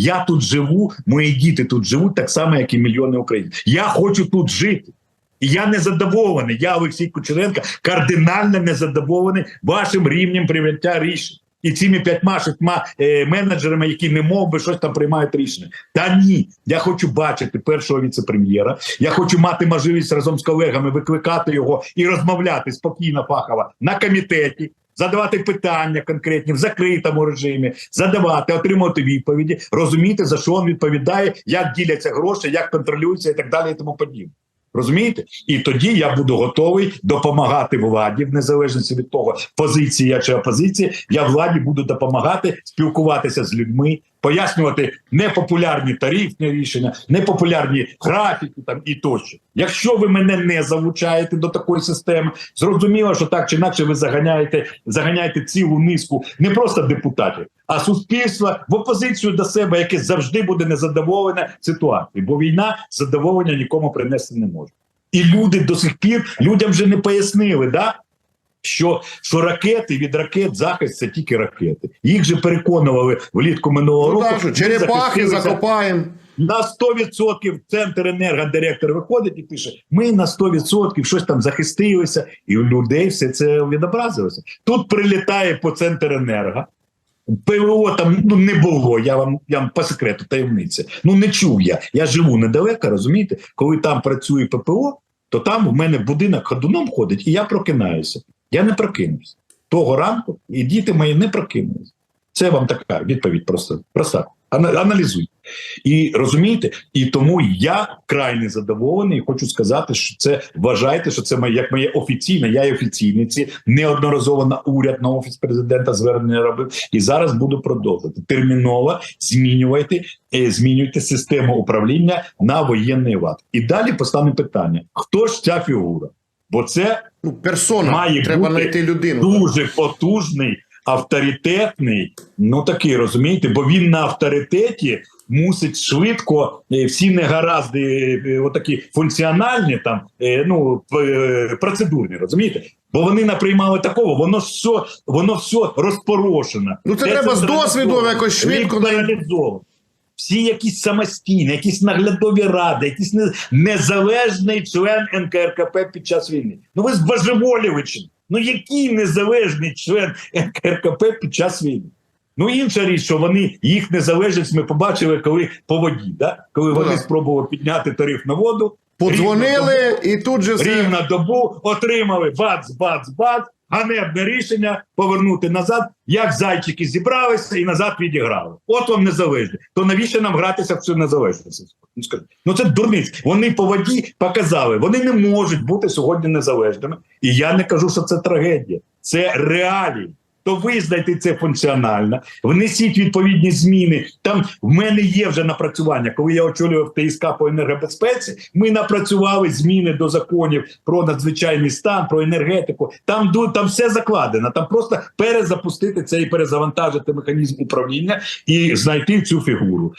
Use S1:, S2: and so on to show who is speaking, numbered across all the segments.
S1: Я тут живу, мої діти тут живуть так само, як і мільйони українців. Я хочу тут жити. І я не задоволений. Я, Олексій Кучеренко, кардинально не задоволений вашим рівнем прийняття рішень. І цими п'ятьма шістьма е, менеджерами, які не мов би щось там приймають рішення. Та ні, я хочу бачити першого віце-прем'єра. Я хочу мати можливість разом з колегами викликати його і розмовляти спокійно, фахово на комітеті, задавати питання конкретні в закритому режимі, задавати, отримувати відповіді, розуміти за що він відповідає, як діляться гроші, як контролюються і так далі, і тому подібне. Розумієте? І тоді я буду готовий допомагати владі, в незалежності від того, позиція чи опозиція. Я владі буду допомагати спілкуватися з людьми, пояснювати непопулярні тарифні рішення, непопулярні графіки там і тощо. Якщо ви мене не залучаєте до такої системи, зрозуміло, що так чи інакше ви заганяєте, заганяєте цілу низку не просто депутатів, а суспільства в опозицію до себе, яке завжди буде незадоволене ситуацією, бо війна задоволення нікому принести не може. І люди до сих пір людям вже не пояснили, да? Що, що ракети від ракет захист це тільки ракети. Їх же переконували влітку минулого
S2: Ну,
S1: року.
S2: так, що черепахи закопаємо.
S1: на 100% центр енергодиректор виходить і пише: ми на 100% щось там захистилися, і у людей все це відобразилося. Тут прилітає по центр енерго. ПВО там ну не було. Я вам я вам по секрету таємниця. Ну не чув я. Я живу недалеко, розумієте? Коли там працює ППО, то там в мене будинок ходуном ходить, і я прокинаюся. Я не прокинувся того ранку, і діти мої не прокинулися. Це вам така відповідь просто проста. Ана- Аналізуй. І розумієте, і тому я крайне задоволений. і Хочу сказати, що це вважайте, що це моє як моє офіційне. Я є офіційний ці неодноразово на уряд на офіс президента звернення робив. І зараз буду продовжувати терміново змінювати, е, змінюйте систему управління на воєнний лад. І далі постане питання: хто ж ця фігура? Бо це
S2: Ну, персона.
S1: Має
S2: Треба
S1: бути
S2: знайти людину.
S1: дуже потужний, авторитетний. Ну такий розумієте, бо він на авторитеті мусить швидко е, всі негаразди, е, отакі функціональні, там е, ну е, процедурні, розумієте? Бо вони наприймали такого, воно все, воно все розпорошено.
S2: Ну, це треба з досвіду якось швидко
S1: Ліквідовано. Всі якісь самостійні, якісь наглядові ради, якийсь незалежний член НКРКП під час війни. Ну ви збожеволіли чи? Ну який незалежний член НКРКП під час війни? Ну інша річ, що вони їх незалежність ми побачили, коли по воді, да? коли вони спробували підняти тариф на воду.
S2: Подзвонили і тут же все.
S1: рівно добу отримали бац, бац, бац, ганебне рішення повернути назад, як зайчики зібралися і назад відіграли. От вам незалежність. То навіщо нам гратися в цю незалежність? Ну. Ну це дурниць. Вони по воді показали, вони не можуть бути сьогодні незалежними. І я не кажу, що це трагедія, це реалії. То визнайте це функціонально, внесіть відповідні зміни. Там в мене є вже напрацювання. Коли я очолював ТСК по енергобезпеці, ми напрацювали зміни до законів про надзвичайний стан, про енергетику. Там там все закладено. Там просто перезапустити це і перезавантажити механізм управління і знайти цю фігуру.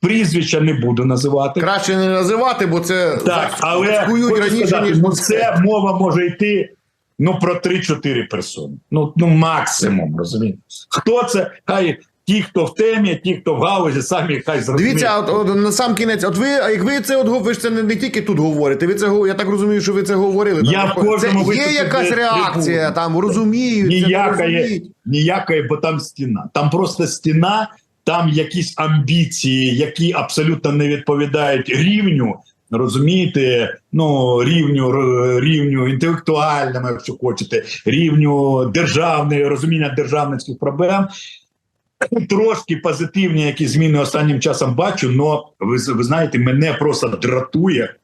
S1: Прізвища не буду називати.
S2: Краще не називати, бо це
S1: Так, але
S2: раніше,
S1: сказати,
S2: ніж
S1: ну,
S2: це
S1: мова може йти ну про 3-4 персони. Ну, ну максимум, розумієте? Хто це? Хай ті, хто в темі, ті, хто в галузі, самі хай зрозуміють.
S2: Дивіться, от, от, на сам кінець, от ви, а як ви це от, ви ж це не, не тільки тут говорите, ви це я так розумію, що ви це говорили.
S1: Я
S2: Там
S1: в кожному
S2: це є якась реакція,
S1: буду.
S2: там розуміють, розуміють.
S1: ніякої, бо там стіна. Там просто стіна, там якісь амбіції, які абсолютно не відповідають рівню. Розумієте, ну рівню рівню інтелектуальному, якщо хочете, рівню державної розуміння державницьких проблем. Трошки позитивні, які зміни останнім часом бачу, але ви, ви знаєте, мене просто дратує,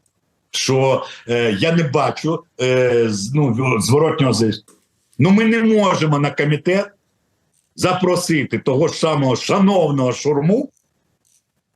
S1: що е, я не бачу е, з- ну, зворотнього зв'язку. Ну, ми не можемо на комітет запросити того ж самого шановного шурму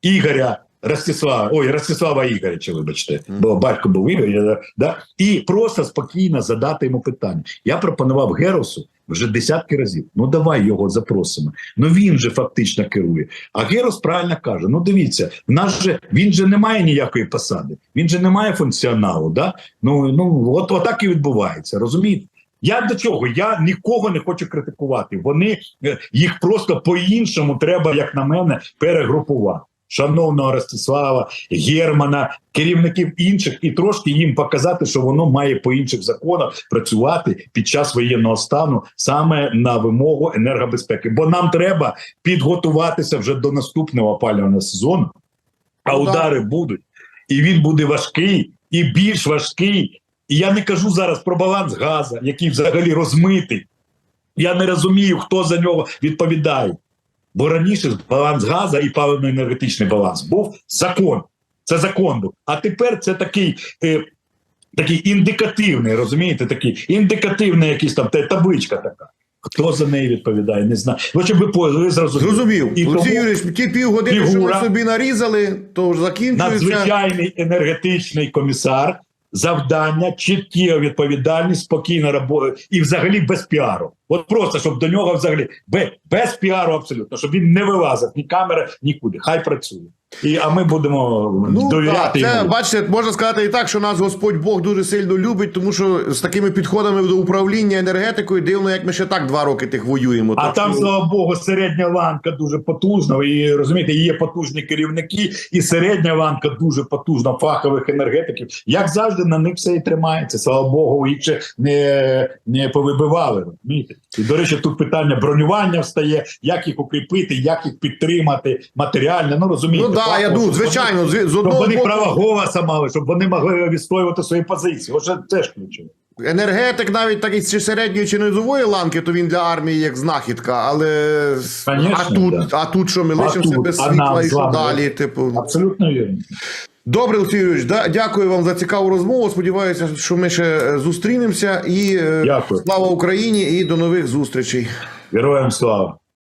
S1: Ігоря Ростислава, ой, Ростислава Ігоряча, вибачте, бо батько був Ігор, да, і просто спокійно задати йому питання. Я пропонував Геросу вже десятки разів. Ну давай його запросимо. Ну він же фактично керує. А Герос правильно каже: ну дивіться, в нас же він же не має ніякої посади, він же не має функціоналу. Да? Ну, ну от, отак і відбувається, розумієте? Я до чого? Я нікого не хочу критикувати. Вони е, їх просто по-іншому треба, як на мене, перегрупувати. Шановного Ростислава, Германа, керівників інших, і трошки їм показати, що воно має по інших законах працювати під час воєнного стану саме на вимогу енергобезпеки. Бо нам треба підготуватися вже до наступного опалювального сезону, а
S2: Ну,
S1: удари будуть, і він буде важкий і більш важкий. І я не кажу зараз про баланс газу, який взагалі розмитий. Я не розумію, хто за нього відповідає. Бо раніше баланс газу і паливно-енергетичний баланс був закон. Це закон був. А тепер це такий. Е, Такий індикативний, розумієте, такий індикативний якийсь там табличка така. Хто за неї відповідає, не знаю. Щоб ви, ви зрозуміли.
S2: Зрозумів.
S1: І
S2: Олексій
S1: тому
S2: Юрійович, ті півгодини, що ви собі нарізали, то закінчується.
S1: надзвичайний енергетичний комісар, завдання, чіткі відповідальність, спокійна робота і взагалі без піару. От просто щоб до нього взагалі без, піару абсолютно, щоб він не вилазив ні камери, нікуди. Хай працює. І а ми будемо
S2: Ну так, це
S1: йому.
S2: бачите, можна сказати і так, що нас Господь Бог дуже сильно любить, тому що з такими підходами до управління енергетикою дивно, як ми ще так два роки тих воюємо.
S1: А
S2: Так
S1: там,
S2: що-
S1: слава Богу, середня ланка дуже потужна. І розумієте, є потужні керівники, і середня ланка дуже потужна фахових енергетиків. Як завжди, на них все і тримається. Слава Богу, їх ще не, не повибивали. Розумієте? І до речі, тут питання бронювання встає, як їх укріпити, як їх підтримати матеріально. Ну розумієте,
S2: Ну так, я думаю, звичайно,
S1: вони-
S2: з, одного
S1: вони
S2: боку,
S1: права голоса мали, щоб вони могли відстоювати свої позиції. Оце теж ключове.
S2: енергетик навіть такий чи середньої чи низової ланки, то він для армії як знахідка, але
S1: Конечно,
S2: а тут,
S1: да.
S2: а тут що ми лишимося без світла і що далі? Типу,
S1: Абсолютно вірно.
S2: Добре, Олексій Юрійович, да, дякую вам за цікаву розмову. Сподіваюся, що ми ще е, зустрінемося. І е,
S1: Дякую.
S2: слава Україні і до нових зустрічей.
S1: Героям слава.